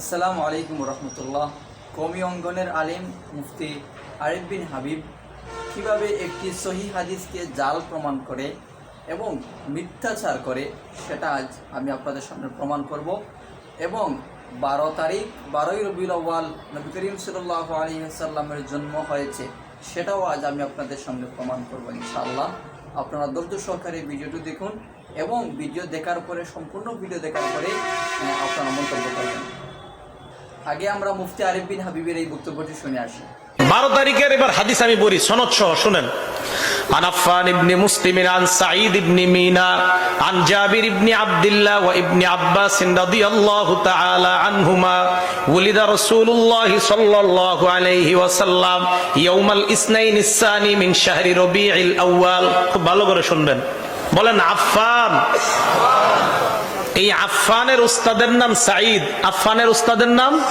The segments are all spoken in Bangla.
আসসালামু আলাইকুম রহমতুল্লাহ কমি অঙ্গনের আলিম মুফতি আরিফ বিন হাবিব কীভাবে একটি সহি হাদিসকে জাল প্রমাণ করে এবং মিথ্যাচার করে সেটা আজ আমি আপনাদের সামনে প্রমাণ করব এবং বারো তারিখ, বারোই রবিউল আউ্বাল নবী করিম সাল্লাহ আলী সাল্লামের জন্ম হয়েছে, সেটাও আজ আমি আপনাদের সামনে প্রমাণ করব ইনশাআল্লাহ। আপনারা ধৈর্য সহকারে ভিডিওটি দেখুন এবং ভিডিও দেখার পরে, সম্পূর্ণ ভিডিও দেখার পরে আপনারা মন্তব্য করবেন। আগে আমরা মুফতি আরিফ বিন হাবিবের এই বক্তব্যটি শুনে আসি। বারো তারিখের এবার হাদিস আমি বলি সনদ সহ শুনেন আনাফান ইবনে মুসলিমিন আন সাঈদ ইবনে মিনা, আন জাবির আব্দুল্লাহ ওয়া ইবনে আব্বাস রাদিয়াল্লাহু তাআলা আনহুমা উলিদা রাসূলুল্লাহ সাল্লাল্লাহু আলাইহি ওয়াসাল্লাম ইয়াউমাল ইসনাইন মিন শাহরি রবিউল আউয়াল। খুব ভালো করে শুনবেন। বলেন, আফফান। এই আফানের উস্তাদের নাম সাঈদ। আফানের উস্তাদের নাম?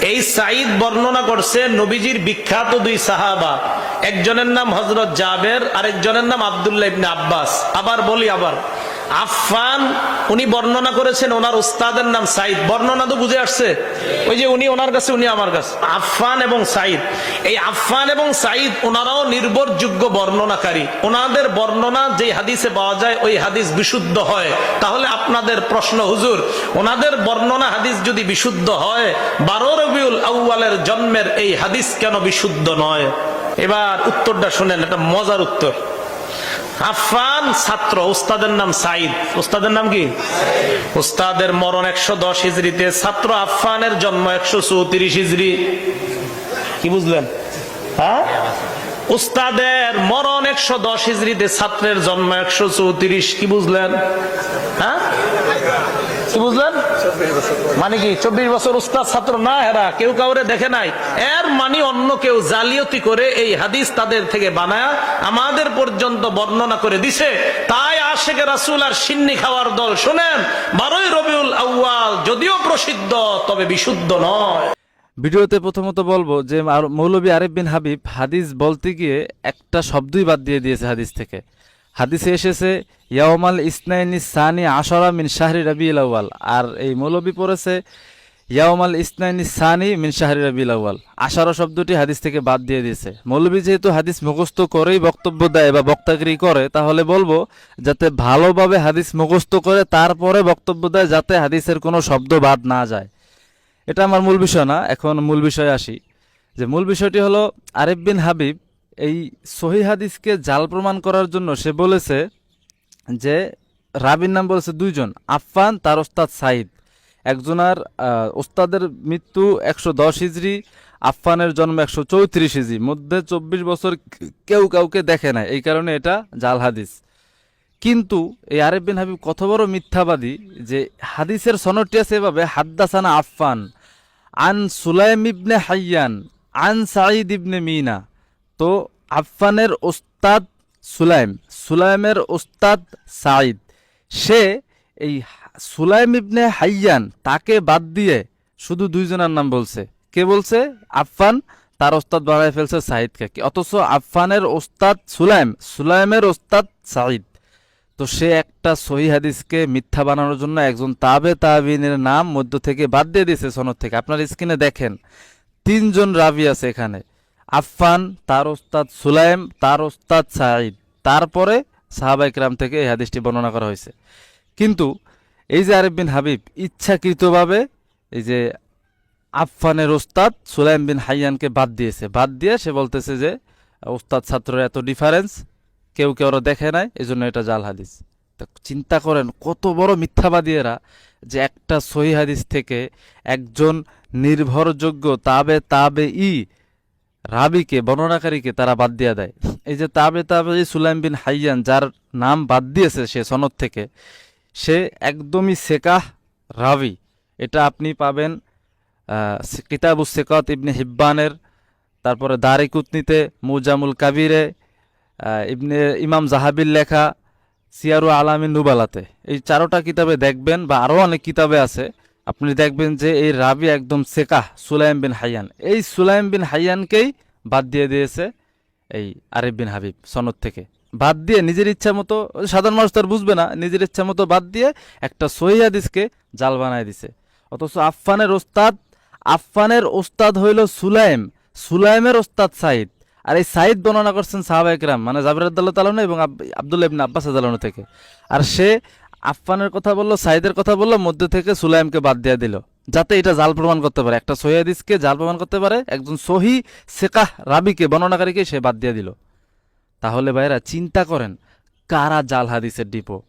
এই সাঈদ বর্ণনা করছে নবীজির বিখ্যাত দুই সাহাবা। একজনের নাম হজরত জাবের, আরেকজনের নাম আবদুল্লাহ ইবনে আব্বাস। আবার বলি আবার। আফফান, উনি বর্ণনা করেছেন ওনার উস্তাদের নাম সাইদ। বর্ণনা তো বুঝে আসছে। ওই যে উনি ওনার কাছে, উনি আমার কাছে। আফফান এবং সাইদ। এই আফফান এবং সাইদ, ওনারাও নির্ভরযোগ্য বর্ণনাকারী। ওনাদের বর্ণনা যে হাদিসে পাওয়া যায়, ওই হাদিস বিশুদ্ধ হয়। তাহলে আপনাদের প্রশ্ন, হুজুর, ওনাদের বর্ণনা হাদিস যদি বিশুদ্ধ হয়, বারো রবিউল আউ্বালের জন্মের এই হাদিস কেন বিশুদ্ধ নয়? এবার উত্তরটা শুনেন, এটা মজার উত্তর। আফান ছাত্র, উস্তাদের নাম সাইদ উস্তাদের নাম কি? উস্তাদের মরণ একশো দশ হিজড়িতে, ছাত্র আফানের জন্ম একশো চৌত্রিশ হিজড়ি। কি বুঝলেন? হ্যাঁ? উস্তাদের মরণ একশো দশ হিজড়িতে, ছাত্রের জন্ম একশো চৌত্রিশ, কি বুঝলেন? হ্যাঁ? বুঝলেন? মানে কি, চব্বিশ বছর উস্তাদ ছাত্র না হেরা, কেউ কাউরে দেখে নাই। এর মানে অন্য কেউ জালিয়াতি করে এই হাদিস তাদের থেকে বানায় আমাদের পর্যন্ত বর্ণনা করে দিছে। তাই আশেকে রাসুল আর সিন্নি খাওয়ার দল, শোনেন, বারোই রবিউল আউয়াল যদিও প্রসিদ্ধ, তবে বিশুদ্ধ নয়। ভিডিওতে প্রথমত বলব যে মৌলবী আরিফ বিন হাবিব হাদিস বলতে গিয়ে একটা শব্দই বাদ দিয়ে দিয়েছে হাদিস থেকে। হাদিসে এসেছে, ইয়াওমাল ইসনাইনি সানি আশরা মিন শাহরি রবিউল আউয়াল। আর এই মৌলবী পড়েছে, ইয়াওমাল ইসনাইনি সানি মিন শাহরি রবিউল আউয়াল। আশারা শব্দটি হাদিস থেকে বাদ দিয়ে দিয়েছে। মৌলবী যেহেতু হাদিস মুখস্থ করেই বক্তব্য দেয় বা বক্তাগিরি করে, তাহলে বলব যাতে ভালোভাবে হাদিস মুখস্থ করে তারপরে বক্তব্য দেয়, যাতে হাদিসের কোনো শব্দ বাদ না যায়। এটা আমার মূল বিষয় না, এখন মূল বিষয়ে আসি। যে মূল বিষয়টি হলো, আরিফ বিন হাবিব এই সহি হাদিসকে জাল প্রমাণ করার জন্য সে বলেছে যে, রাবির নাম বলেছে দুইজন, আফফান, তার ওস্তাদ সাইদ একজনার ওস্তাদের মৃত্যু একশো দশ হিজড়ি, আফফানের জন্ম একশো চৌত্রিশ হিজড়ি। মধ্যে চব্বিশ বছর কেউ কাউকে দেখে না এই কারণে এটা জাল হাদিস। কিন্তু এই আরেফ বিন হাবিব কত বড় মিথ্যাবাদী যে হাদিসের সনদটি আছে এভাবে, হাদ্দাসানা আফফান, আন সুলাইম ইবনে হাইয়ান, আন সাঈদ ইবনে মিনা। তো আফফানের ওস্তাদ সুলাইম, সুলাইমের ওস্তাদ সাঈদ। সে এই সুলাইম ইবনে হাইয়ান তাকে বাদ দিয়ে শুধু দুইজনের নাম বলছে। কে বলছে? আফফান, তার ওস্তাদ বাড়ায় ফেলছে সাঈদকে। অথচ আফফানের ওস্তাদ সুলাইম, সুলাইমের ওস্তাদ সাঈদ। তো সে একটা সহি হাদিসকে মিথ্যা বানানোর জন্য একজন তাবে তাবিনের নাম মধ্য থেকে বাদ দিয়ে দিয়েছে সনদ থেকে। আপনার স্ক্রিনে দেখেন, তিনজন রাবি আছে এখানে। আফফান, তার ওস্তাদ সুলাইম, তার ওস্তাদ সাঈদ। তারপরে সাহাবাইকরাম থেকে এই হাদিসটি বর্ণনা করা হয়েছে। কিন্তু এই যে আরিফ বিন হাবিব ইচ্ছাকৃতভাবে এই যে আফফানের ওস্তাদ সুলাইম বিন হাইয়ানকে বাদ দিয়েছে। বাদ দিয়ে সে বলতেছে যে, ওস্তাদ ছাত্রের এত ডিফারেন্স কেউ কেউ ওরা দেখে নাই এই জন্য এটা জাল হাদিস। তা চিন্তা করেন, কত বড় মিথ্যাবাদী এরা যে একটা সহি হাদিস থেকে একজন নির্ভরযোগ্য তাবে তাবে ই রাবিকে বর্ণনাকারীকে তারা বাদ দিয়ে দেয়। এই যে তাবে তাবে সুলাইম বিন হাইয়ান যার নাম বাদ দিয়েছে সে সনদ থেকে সে একদমই সেকাহ রাবি। এটা আপনি পাবেন আহ, কিতাবুস সেকত ইবনে হিব্বানের তারপরে দারিকুতনিতে মুজামুল কাবিরে ইবনে ইমাম জাহাবির লেখা সিয়ারু আলামিন নুবালাতে। এই চারোটা কিতাবে দেখবেন বা আরও অনেক কিতাবে আছে। আপনি দেখবেন যে এই রাবি একদম সেকাহ, সুলাইম বিন হাইয়ান। এই সুলাইম বিন হাইয়ানকেই বাদ দিয়ে দিয়েছে এই আরিফ বিন হাবিব সনদ থেকে। বাদ দিয়ে নিজের ইচ্ছা মতো, সাধারণ মানুষ তার বুঝবে না, নিজের ইচ্ছা মতো বাদ দিয়ে একটা সহি হাদিসকে জাল বানায় দিছে। অথচ আফফানের ওস্তাদ আফফানের ওস্তাদ হইল সুলাইম, সুলাইমের ওস্তাদ সাইদ আর এই সাইদ বর্ণনা করছেন সাহাবা একরাম মানে জাবির আদাল্লাহ তালানো এবং আব- আব্দুল্লাহ আব্বাস আদালানো থেকে। আর সে আফফানের কথা বলল, সাইদের কথা বলল, মধ্যে থেকে সুলাইমকে বাদ দিয়ে দিল। যাতে এটা জাল প্রমাণ করতে পারে। একটা সহি হাদিসকে জাল প্রমাণ করতে পারে, একজন সহি সেকাহ রাবিকে, বর্ণনাকারীকে সে বাদ দিয়ে দিল। তাহলে ভাইরা চিন্তা করেন, কারা জাল হাদিসের ডিপো?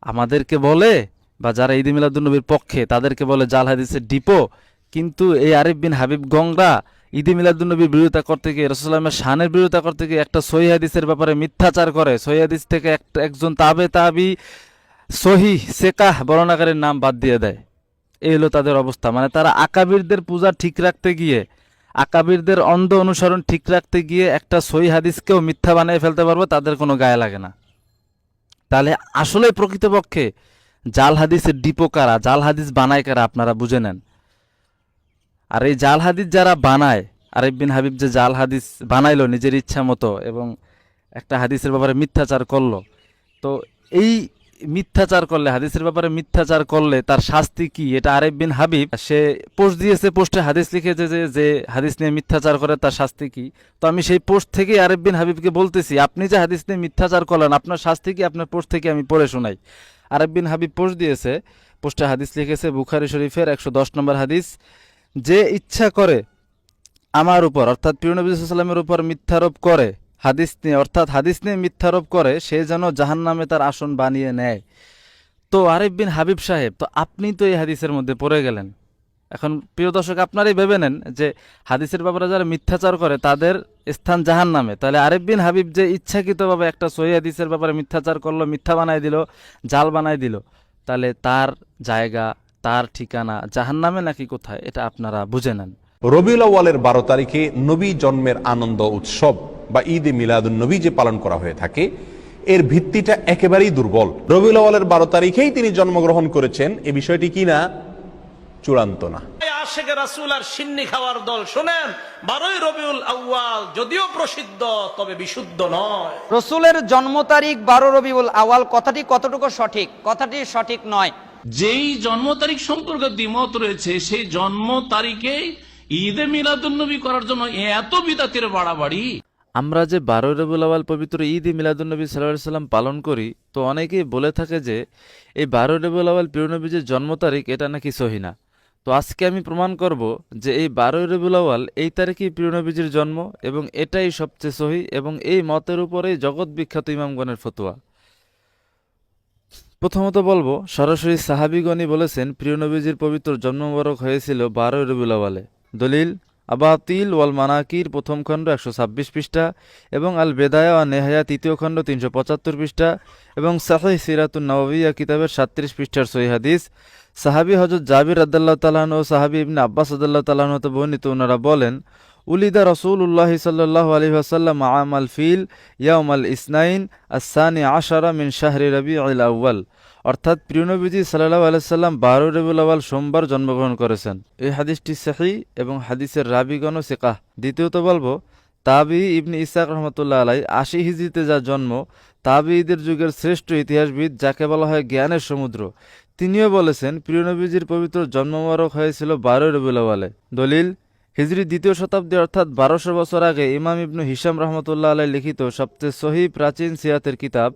আমাদেরকে বলে, বা যারা ঈদ মিলাদুন্নবীর পক্ষে, তাদেরকে বলে জাল হাদিসের ডিপো। কিন্তু এই আরিফ বিন হাবিব গঙ্গা ঈদে মিলাদুন্নবীর বিরোধিতা করতে গিয়ে রসুল্লামের শানের বিরোধিতা করতে গিয়ে একটা সহি হাদিসের ব্যাপারে মিথ্যাচার করে। সহি হাদিস থেকে একটা একজন তাবে তাবি সহি সেকাহ বর্ণনাকারীর নাম বাদ দিয়ে দেয়। এই হলো তাদের অবস্থা। মানে তারা আকাবিরদের পূজা ঠিক রাখতে গিয়ে, আকাবিরদের অন্ধ অনুসরণ ঠিক রাখতে গিয়ে একটা সহি হাদিসকেও মিথ্যা বানিয়ে ফেলতে পারবে, তাদের কোনো গায়ে লাগে না। তাহলে আসলে প্রকৃতপক্ষে জাল হাদিসের ডিপো কারা? জাল হাদিস বানায় কারা? আপনারা বুঝে নেন। আর এই জাল হাদিস যারা বানায়, আরিফ বিন হাবিব যে জাল হাদিস বানাইলো নিজের ইচ্ছা মতো এবং একটা হাদিসের ব্যাপারে মিথ্যাচার করল, তো এই মিথ্যাচার করলে, হাদিসের ব্যাপারে মিথ্যাচার করলে তার শাস্তি কি? এটা আরেফ বিন হাবিব, সে পোস্ট দিয়েছে, পোস্টে হাদিস লিখেছে যে যে হাদিস নিয়ে মিথ্যাচার করে তার শাস্তি কি? তো আমি সেই পোস্ট থেকেই আরেফ বিন হাবিবকে বলতেছি, আপনি যে হাদিস নিয়ে মিথ্যাচার করলেন, আপনার শাস্তি কি? আপনার পোস্ট থেকে আমি পড়ে শোনাই। আরেফ বিন হাবিব পোস্ট দিয়েছে, পোস্টে হাদিস লিখেছে, বুখারি শরীফের একশো দশ নম্বর হাদিস, যে ইচ্ছা করে আমার উপর, অর্থাৎ প্রিয় নবী সাল্লামের উপর মিথ্যারোপ করে হাদিস নিয়ে, অর্থাৎ হাদিস নিয়ে মিথ্যারোপ করে, সে যেন জাহান নামে তার আসন বানিয়ে নেয়। তো আরিফ বিন হাবিব সাহেব, তো আপনি তো এই হাদিসের মধ্যে পড়ে গেলেন। এখন প্রিয় দর্শক, আপনারাই ভেবে নেন যে হাদিসের ব্যাপারে যারা মিথ্যাচার করে, তাদের স্থান জাহান নামে তাহলে আরিফ বিন হাবিব যে ইচ্ছাকৃতভাবে একটা সহি হাদিসের ব্যাপারে মিথ্যাচার করল, মিথ্যা বানাই দিল, জাল বানাই দিল, তাহলে তার জায়গা, তার ঠিকানা জাহান নামে নাকি কোথায়, এটা আপনারা বুঝে নেন। রবিউল আউয়ালের বারো তারিখে নবী জন্মের আনন্দ উৎসব। বা ঈদ এ মিলাদুন নবী যে পালন করা হয়ে থাকে এর ভিত্তিটা একেবারেই দুর্বল। রবিউল আউয়ালের বারো তারিখেই তিনি জন্মগ্রহণ করেছেন। এ বিষয়টি কি না? চূড়ান্ত না। আশেকে রাসুল আর সিন্নি খাওয়ার দল শোনেন বারোই রবিউল আউয়াল যদিও প্রসিদ্ধ তবে বিশুদ্ধ নয়। রসুলের জন্ম তারিখ বারো রবিউল আওয়াল কথাটি কতটুকু সঠিক? কথাটি সঠিক নয়। যেই জন্ম তারিখ সম্পর্কে দ্বিমত রয়েছে সেই জন্ম তারিখে ঈদে মিলাদুন্নবী করার জন্য এত বিদাতের বাড়াবাড়ি। আমরা যে বারোই রবিউল আওয়াল পবিত্র ঈদ ই মিলাদুন্নবী সাল্লাহ সাল্লাম পালন করি, তো অনেকেই বলে থাকে যে এই বারোই রবিউল আওয়াল প্রিয়নবীজের জন্ম তারিখ এটা নাকি সহি না। তো আজকে আমি প্রমাণ করব যে এই বারোই রবিউল আওয়াল এই তারিখেই প্রিয়নবীজির জন্ম এবং এটাই সবচেয়ে সহি এবং এই মতের উপরেই জগৎ বিখ্যাত ইমামগণের ফতোয়া। প্রথমত বলব, সরাসরি সাহাবিগণই বলেছেন প্রিয়নবীজির পবিত্র জন্ম মোবারক হয়েছিল বারোই রবিউল আওয়ালে দলিল আবাতিল ওয়াল মানাকির প্রথম খণ্ড একশো ছাব্বিশ পৃষ্ঠা এবং আল বেদায়া ও নেহায়া তৃতীয় খণ্ড তিনশো পঁচাত্তর পৃষ্ঠা এবং সাহি সিরাতুন নওয়িয়া কিতাবের সাতত্রিশ পৃষ্ঠার সহি হাদিস। সাহাবি হজরত জাবির আদাল্লাহ তালাহন ও সাহাবি ইবনে আব্বাস আদাল্লাহ তালাহন হতে বর্ণিত ওনারা বলেন, উলিদা রসুল রসুল্লাহ সাল্লাহ আলী আসাল্লাম আম আল ফিল ইয়াম আল ইসনাইন আসানি আশারা মিন শাহরি রবি আল আউ্বাল অর্থাৎ প্রিয়নবীজি সাল্লাহ আলাইসাল্লাম বারো রবিউল আওয়াল সোমবার জন্মগ্রহণ করেছেন। এই হাদিসটি সাহি এবং হাদিসের রাবিগণ সেকাহ। দ্বিতীয়ত বলব, তাবি ইবনি ইসাক রহমতুল্লাহ আলাই আশি হিজিতে যা জন্ম তাবিদের যুগের শ্রেষ্ঠ ইতিহাসবিদ যাকে বলা হয় জ্ঞানের সমুদ্র। তিনিও বলেছেন প্রিয়নবীজির পবিত্র জন্মমারক হয়েছিল বারো রবিউল আওয়ালে দলিল হিজরি দ্বিতীয় শতাব্দী অর্থাৎ বারোশো বছর আগে ইমাম ইবনু হিসাম রহমতুল্লাহ আলাই লিখিত সবচেয়ে সহি প্রাচীন সিরাতের কিতাব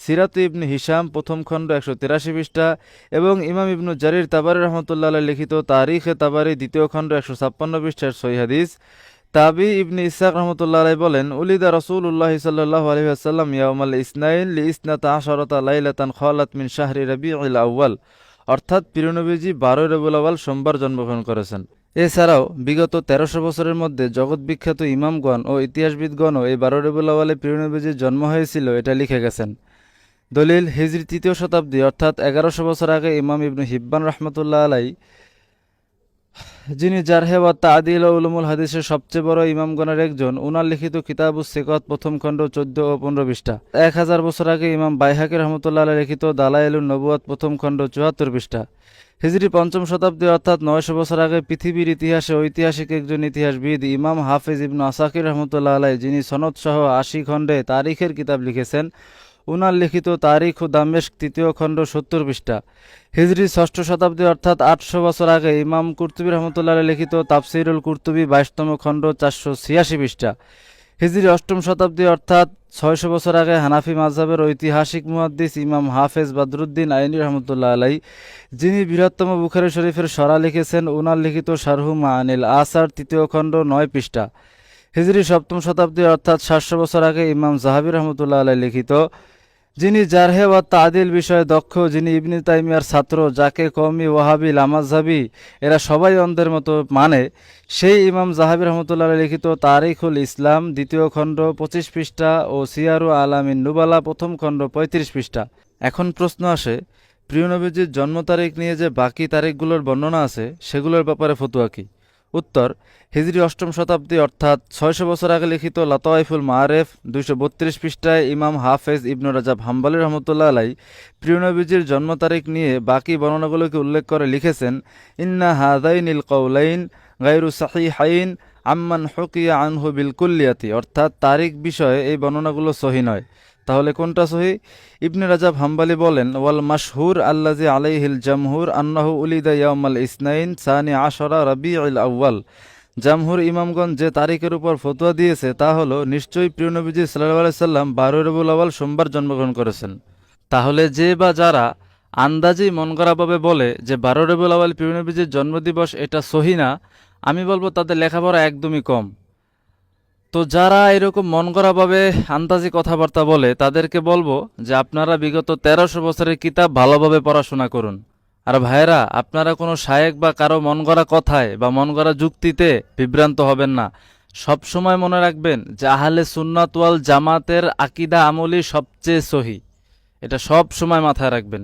সিরাত ইবনু হিসাম প্রথম খণ্ড একশো তিরাশি পৃষ্ঠা এবং ইমাম ইবনু জারির তাবারি রহমতুল্লাহ আলাই লিখিত তারিখে তাবারি দ্বিতীয় খণ্ড একশো ছাপ্পান্ন পৃষ্ঠার সহি হাদিস। তাবি ইবনি ইসাক রহমতুল্লাহ আলাই বলেন, উলিদা রসুল উল্লাহ সাল্লাহ আলহি আসাল্লাম ইয়াউমাল ইসনাইন লি ইসনাতা আশরতা লাইলাতান খালাত মিন শাহরি রবি আউ্বাল অর্থাৎ পিরনবীজি বারোই রবুল আওয়াল সোমবার জন্মগ্রহণ করেছেন। এছাড়াও, বিগত তেরোশো বছরের মধ্যে জগৎ বিখ্যাত ইমামগণ ও ইতিহাসবিদগণও এই বারো রবিউল আওয়ালে প্রিয়নবীজির জন্ম হয়েছিল, এটা লিখে গেছেন। দলিল হিজরি তৃতীয় শতাব্দী, অর্থাৎ এগারোশো বছর আগে ইমাম ইবনু হিব্বান রহমতুল্লাহ আলাই যিনি জারহে বা তাদিল উলুমুল হাদিসের সবচেয়ে বড় ইমামগণের একজন, উনার লিখিত কিতাবুস সেকত প্রথম খণ্ড চোদ্দ ও পনেরো পৃষ্ঠা। এক হাজার বছর আগে ইমাম বাইহাকি রহমতুল্লাহ লিখিত দালাইলুন নবুয়াত প্রথম খণ্ড চুয়াত্তর পৃষ্ঠা। হিজরি পঞ্চম শতাব্দী অর্থাৎ নয়শো বছর আগে পৃথিবীর ইতিহাসে ঐতিহাসিক একজন ইতিহাসবিদ ইমাম হাফিজ ইবনু আসাকির রহমতুল্লাহ আলাই যিনি সনদ সহ আশি খণ্ডে তারিখের কিতাব লিখেছেন। উনার লিখিত তারিখ ও দামেস্ক তৃতীয় খণ্ড সত্তর পৃষ্ঠা। হিজরি ষষ্ঠ শতাব্দী অর্থাৎ আটশো বছর আগে ইমাম কুর্তুবী রহমতুল্লাহ লিখিত তাফসিরুল কুর্তুবী বাইশতম খণ্ড চারশো ছিয়াশি পৃষ্ঠা। হিজরি অষ্টম শতাব্দী অর্থাৎ ছয়শো বছর আগে হানাফি মাযহাবের ঐতিহাসিক মুহাদ্দিস ইমাম হাফেজ বাদরুদ্দিন আইনি রহমতুল্লাহ আলাই যিনি বৃহত্তম বুখারি শরীফের সরা লিখেছেন, উনার লিখিত শারহু মানিল আসার তৃতীয় খণ্ড নয় পৃষ্ঠা। হিজরি সপ্তম শতাব্দী অর্থাৎ সাতশো বছর আগে ইমাম জাহাবি রহমতুল্লাহ আলাই লিখিত, যিনি জারহে ওয়া তাদিল বিষয়ে দক্ষ, যিনি ইবনি তাইমিয়ার ছাত্র, যাকে কমি ওয়াহাবি লামাজহাবি এরা সবাই অন্ধের মতো মানে সেই ইমাম জাহাবি রহমতুল্লাহ লিখিত তারিখুল ইসলাম দ্বিতীয় খণ্ড পঁচিশ পৃষ্ঠা ও সিয়ারু আলামিন নুবালা প্রথম খণ্ড পঁয়ত্রিশ পৃষ্ঠা। এখন প্রশ্ন আসে, প্রিয় নবীজির জন্ম তারিখ নিয়ে যে বাকি তারিখগুলোর বর্ণনা আছে, সেগুলোর ব্যাপারে ফতুয়া কি? উত্তর, হিজরি অষ্টম শতাব্দী, অর্থাৎ ছয়শো বছর আগে লিখিত লাতাইফুল মারেফ দুইশো বত্রিশ পৃষ্ঠায় ইমাম হাফেজ ইবনু রাজাব হাম্বালি রহমতুল্লাহ আলাই প্রিয়নবীজির জন্ম তারিখ নিয়ে বাকি বর্ণনাগুলোকে উল্লেখ করে লিখেছেন, ইন্না হাদাইনিল কৌলাইন গাইরু সাহি হাইন আম্মান হকিয়া আনহু বিল কুল্লিয়াতি। অর্থাৎ তারিখ বিষয়ে এই বর্ণনাগুলো সহি নয়। তাহলে কোনটা সহি? ইবনে রাজাব হাম্বালি বলেন, ওয়াল মাশহুর আল্লাজি আলাইহিল জামহুর আন্নাহু উলিদা ইয়ামাল ইসনাইন সানি আশরা রবিউল আউয়াল। জামহুর ইমামগঞ্জ যে তারিখের উপর ফতোয়া দিয়েছে, তা হলো, নিশ্চয়ই প্রিয় নবীজি সাল্লাহ সাল্লাম বারো রবিউল আউয়াল সোমবার জন্মগ্রহণ করেছেন। তাহলে যে বা যারা আন্দাজি মন করাভাবে বলে যে বারো রবিউল আউয়াল প্রিয় নবীজির জন্মদিবস এটা সহি না, আমি বলব তাদের লেখাপড়া একদমই কম। তো যারা এরকম মন করাভাবে আন্দাজি কথাবার্তা বলে, তাদেরকে বলব যে আপনারা বিগত তেরোশো বছরের কিতাব ভালোভাবে পড়াশোনা করুন। আর ভাইয়েরা, আপনারা কোনো শায়েক বা কারও মন গড়া কথায় বা মন গড়া যুক্তিতে বিভ্রান্ত হবেন না। সব সময় মনে রাখবেন যে আহলে সুন্নাত ওয়াল জামাতের আকিদা আমলি সবচেয়ে সহি। এটা সব সময় মাথায় রাখবেন।